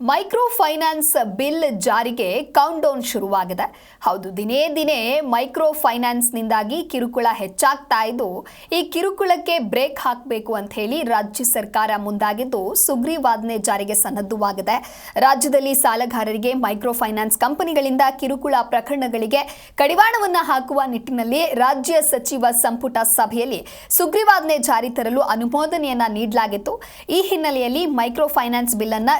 Micro finance bill ಜಾರಿಗೆ countdown ಶುರುವಾಗಿದೆ. ಹೌದು, ದಿನೇ ದಿನೇ ಮೈಕ್ರೋ ಫೈನಾನ್ಸ್ನಿಂದಾಗಿ ಕಿರುಕುಳ ಹೆಚ್ಚಾಗ್ತಾ ಇದ್ದು, ಈ ಕಿರುಕುಳಕ್ಕೆ ಬ್ರೇಕ್ ಹಾಕಬೇಕು ಅಂತ ಹೇಳಿ ರಾಜ್ಯ ಸರ್ಕಾರ ಮುಂದಾಗಿದ್ದು, ಸುಗ್ರೀವಾಜ್ಞೆ ಜಾರಿಗೆ ಸನ್ನದ್ಧವಾಗಿದೆ. ರಾಜ್ಯದಲ್ಲಿ ಸಾಲಗಾರರಿಗೆ ಮೈಕ್ರೋ ಫೈನಾನ್ಸ್ ಕಂಪನಿಗಳಿಂದ ಕಿರುಕುಳ ಪ್ರಕರಣಗಳಿಗೆ ಕಡಿವಾಣವನ್ನು ಹಾಕುವ ನಿಟ್ಟಿನಲ್ಲಿ ರಾಜ್ಯ ಸಚಿವ ಸಂಪುಟ ಸಭೆಯಲ್ಲಿ ಸುಗ್ರೀವಾಜ್ಞೆ ಜಾರಿ ತರಲು ಅನುಮೋದನೆಯನ್ನ ನೀಡಲಾಗಿತ್ತು. ಈ ಹಿನ್ನೆಲೆಯಲ್ಲಿ ಮೈಕ್ರೋ ಫೈನಾನ್ಸ್ ಬಿಲ್ ಅನ್ನ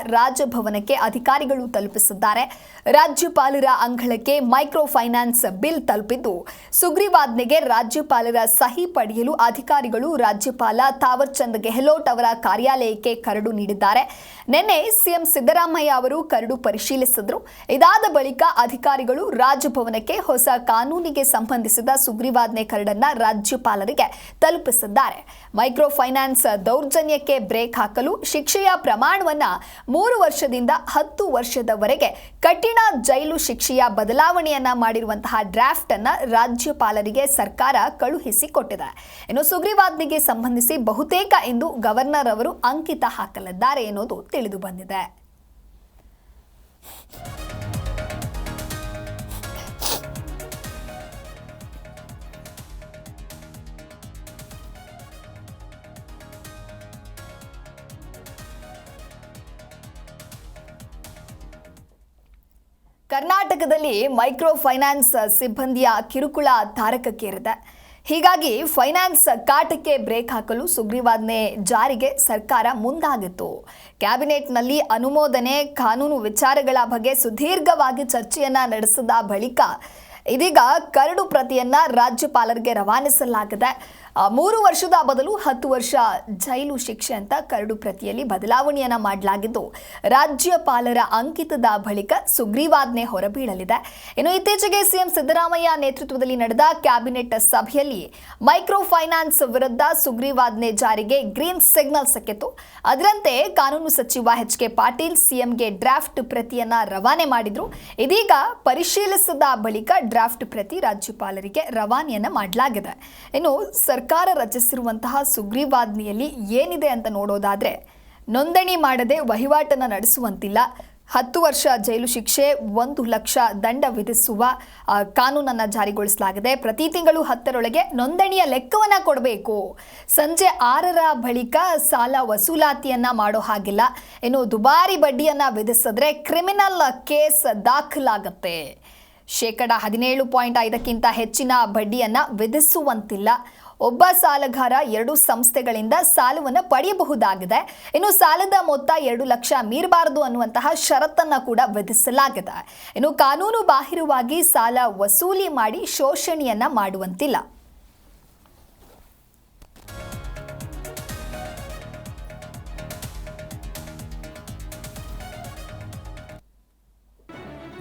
ರಾಜಭವನಕ್ಕೆ ಅಧಿಕಾರಿಗಳು ತಲುಪಿಸಿದ್ದಾರೆ. ರಾಜ್ಯಪಾಲರ ಅಂಗಳಕ್ಕೆ ಮೈಕ್ರೋ ಫೈನಾನ್ಸ್ ಬಿಲ್ ತಲುಪಿದ್ದು, ಸುಗ್ರೀವಾಜ್ಞೆಗೆ ರಾಜ್ಯಪಾಲರ ಸಹಿ ಪಡೆಯಲು ಅಧಿಕಾರಿಗಳು ರಾಜ್ಯಪಾಲ ಥಾವರ್ಚಂದ್ ಗೆಹ್ಲೋಟ್ ಅವರ ಕಾರ್ಯಾಲಯಕ್ಕೆ ಕರಡು ನೀಡಿದ್ದಾರೆ. ನಿನ್ನೆ ಸಿಎಂ ಸಿದ್ದರಾಮಯ್ಯ ಅವರು ಕರಡು ಪರಿಶೀಲಿಸಿದ್ರು. ಇದಾದ ಬಳಿಕ ಅಧಿಕಾರಿಗಳು ರಾಜಭವನಕ್ಕೆ ಹೊಸ ಕಾನೂನಿಗೆ ಸಂಬಂಧಿಸಿದ ಸುಗ್ರೀವಾಜ್ಞೆ ಕರಡನ್ನ ರಾಜ್ಯಪಾಲರಿಗೆ ತಲುಪಿಸಿದ್ದಾರೆ. ಮೈಕ್ರೋ ಫೈನಾನ್ಸ್ ದೌರ್ಜನ್ಯಕ್ಕೆ ಬ್ರೇಕ್ ಹಾಕಲು ಶಿಕ್ಷೆಯ ಪ್ರಮಾಣವನ್ನ ಮೂರು ವರ್ಷದಿಂದ ಹತ್ತು ವರ್ಷದವರೆಗೆ ಕಠಿಣ ಜೈಲು ಶಿಕ್ಷೆಯ ಬದಲಾವಣೆಯನ್ನ ಮಾಡಿರುವಂತಹ ಡ್ರಾಫ್ಟ್ ಅನ್ನ ರಾಜ್ಯಪಾಲರಿಗೆ ಸರ್ಕಾರ ಕಳುಹಿಸಿಕೊಟ್ಟಿದೆ ಇನ್ನು ಸುಗ್ರೀವಾಜ್ಞೆಗೆ ಸಂಬಂಧಿಸಿ ಬಹುತೇಕ ಎಂದು ಗವರ್ನರ್ ಅವರು ಅಂಕಿತ ಹಾಕಲಿದ್ದಾರೆ ಎನ್ನುವುದು ತಿಳಿದು ಬಂದಿದೆ. ಕರ್ನಾಟಕದಲ್ಲಿ ಮೈಕ್ರೋ ಫೈನಾನ್ಸ್ ಸಿಬ್ಬಂದಿಯ ಕಿರುಕುಳ ತಾರಕಕ್ಕೇರಿದೆ. ಹೀಗಾಗಿ ಫೈನಾನ್ಸ್ ಕಾಟಕ್ಕೆ ಬ್ರೇಕ್ ಹಾಕಲು ಸುಗ್ರೀವಾಜ್ಞೆ ಜಾರಿಗೆ ಸರ್ಕಾರ ಮುಂದಾಗಿತ್ತು. ಕ್ಯಾಬಿನೆಟ್ನಲ್ಲಿ ಅನುಮೋದನೆ, ಕಾನೂನು ವಿಚಾರಗಳ ಬಗ್ಗೆ ಸುದೀರ್ಘವಾಗಿ ಚರ್ಚೆಯನ್ನ ನಡೆಸಿದ ಬಳಿಕ ಇದೀಗ ಕರಡು ಪ್ರತಿಯನ್ನ ರಾಜ್ಯಪಾಲರಿಗೆ ರವಾನಿಸಲಾಗಿದೆ. ಮೂರು ವರ್ಷದ ಬದಲು ಹತ್ತು ವರ್ಷ ಜೈಲು ಶಿಕ್ಷೆ ಅಂತ ಕರಡು ಪ್ರತಿಯಲ್ಲಿ ಬದಲಾವಣೆಯನ್ನ ಮಾಡಲಾಗಿದ್ದು, ರಾಜ್ಯಪಾಲರ ಅಂಕಿತದ ಬಳಿಕ ಸುಗ್ರೀವಾಜ್ಞೆ ಹೊರಬೀಳಲಿದೆ. ಇನ್ನು ಇತ್ತೀಚೆಗೆ ಸಿಎಂ ಸಿದ್ದರಾಮಯ್ಯ ನೇತೃತ್ವದಲ್ಲಿ ನಡೆದ ಕ್ಯಾಬಿನೆಟ್ ಸಭೆಯಲ್ಲಿ ಮೈಕ್ರೋ ಫೈನಾನ್ಸ್ ವಿರುದ್ಧ ಸುಗ್ರೀವಾಜ್ಞೆ ಜಾರಿಗೆ ಗ್ರೀನ್ ಸಿಗ್ನಲ್ ಸಿಕ್ಕಿತ್ತು. ಅದರಂತೆ ಕಾನೂನು ಸಚಿವ ಎಚ್ ಕೆ ಪಾಟೀಲ್ ಸಿಎಂಗೆ ಡ್ರಾಫ್ಟ್ ಪ್ರತಿಯನ್ನ ರವಾನೆ ಮಾಡಿದ್ರು. ಇದೀಗ ಪರಿಶೀಲಿಸಿದ ಬಳಿಕ ಡ್ರಾಫ್ಟ್ ಪ್ರತಿ ರಾಜ್ಯಪಾಲರಿಗೆ ರವಾನೆಯನ್ನು ಮಾಡಲಾಗಿದೆ. ಇನ್ನು ಸರ್ಕಾರ ರಚಿಸಿರುವಂತಹ ಸುಗ್ರೀವಾಜ್ಞೆಯಲ್ಲಿ ಏನಿದೆ ಅಂತ ನೋಡೋದಾದ್ರೆ, ನೋಂದಣಿ ಮಾಡದೆ ವಹಿವಾಟನ್ನು ನಡೆಸುವಂತಿಲ್ಲ. ಹತ್ತು ವರ್ಷ ಜೈಲು ಶಿಕ್ಷೆ, ಒಂದು ಲಕ್ಷ ದಂಡ ವಿಧಿಸುವ ಕಾನೂನನ್ನು ಜಾರಿಗೊಳಿಸಲಾಗಿದೆ. ಪ್ರತಿ ತಿಂಗಳು ಹತ್ತರೊಳಗೆ ನೋಂದಣಿಯ ಲೆಕ್ಕವನ್ನು ಕೊಡಬೇಕು. ಸಂಜೆ ಆರರ ಬಳಿಕ ಸಾಲ ವಸೂಲಾತಿಯನ್ನು ಮಾಡೋ ಹಾಗಿಲ್ಲ. ಇನ್ನು ದುಬಾರಿ ಬಡ್ಡಿಯನ್ನು ವಿಧಿಸಿದ್ರೆ ಕ್ರಿಮಿನಲ್ ಕೇಸ್ ದಾಖಲಾಗುತ್ತೆ. ಶೇಕಡ ಹದಿನೇಳು ಪಾಯಿಂಟ್ ಐದಕ್ಕಿಂತ ಹೆಚ್ಚಿನ ಬಡ್ಡಿಯನ್ನು ವಿಧಿಸುವಂತಿಲ್ಲ. ಒಬ್ಬ ಸಾಲಗಾರ ಎರಡು ಸಂಸ್ಥೆಗಳಿಂದ ಸಾಲವನ್ನು ಪಡೆಯಬಹುದಾಗಿದೆ. ಇನ್ನು ಸಾಲದ ಮೊತ್ತ ಎರಡು ಲಕ್ಷ ಮೀರಬಾರದು ಅನ್ನುವಂತಹ ಷರತ್ತನ್ನು ಕೂಡ ವಿಧಿಸಲಾಗಿದೆ. ಇನ್ನು ಕಾನೂನು ಬಾಹಿರವಾಗಿ ಸಾಲ ವಸೂಲಿ ಮಾಡಿ ಶೋಷಣೆಯನ್ನ ಮಾಡುವಂತಿಲ್ಲ.